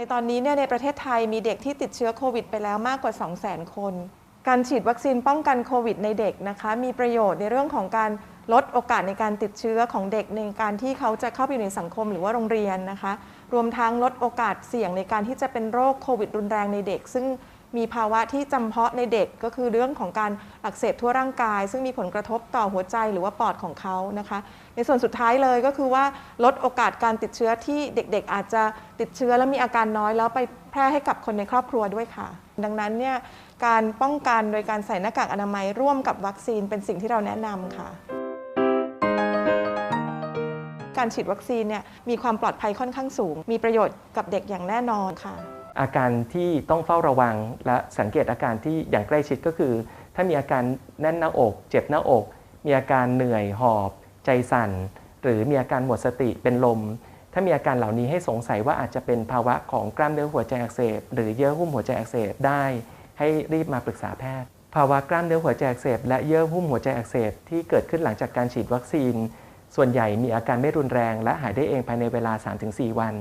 ในตอนนี้เนี่ยในประเทศไทยมีเด็กที่ติดเชื้อโควิดไปแล้วมากกว่า 200,000 คน การฉีดวัคซีนป้องกันโควิดในเด็กนะคะมีประโยชน์ในเรื่องของการลดโอกาสในการติดเชื้อของเด็กในการที่เขาจะเข้าไปอยู่ในสังคมหรือว่าโรงเรียนนะคะ รวมทั้งลดโอกาสเสี่ยงในการที่จะเป็นโรคโควิดรุนแรงในเด็ก ซึ่ง มีภาวะที่จำเพาะในเด็กก็คือเรื่องของการอักเสบทั่วร่างกาย ซึ่งมีผลกระทบต่อหัวใจหรือว่าปอดของเขานะคะ ในส่วนสุดท้ายเลยก็คือว่าลดโอกาสการติดเชื้อที่เด็กๆ อาจจะติดเชื้อแล้วมีอาการน้อยแล้วไปแพร่ให้กับคนในครอบครัวด้วยค่ะ ดังนั้นเนี่ยการป้องกันโดยการใส่หน้ากากอนามัยร่วมกับวัคซีนเป็นสิ่งที่เราแนะนำค่ะ การฉีดวัคซีนเนี่ยมีความปลอดภัยค่อนข้างสูง มีประโยชน์กับเด็กอย่างแน่นอนค่ะ อาการที่ต้องเฝ้าระวังและสังเกตอาการที่อย่างใกล้ชิดก็คือ ถ้ามีอาการแน่นหน้าอก เจ็บหน้าอก มีอาการเหนื่อยหอบ ใจสั่น หรือมีอาการหมดสติเป็นลม ถ้ามีอาการเหล่านี้ให้สงสัยว่าอาจจะเป็นภาวะของกล้ามเนื้อหัวใจอักเสบ หรือเยื่อหุ้มหัวใจอักเสบได้ ให้รีบมาปรึกษาแพทย์ ภาวะกล้ามเนื้อหัวใจอักเสบ และเยื่อหุ้มหัวใจอักเสบที่เกิดขึ้นหลังจากการฉีดวัคซีน ส่วนใหญ่มีอาการไม่รุนแรง และหายได้เองภายในเวลา 3-4 วัน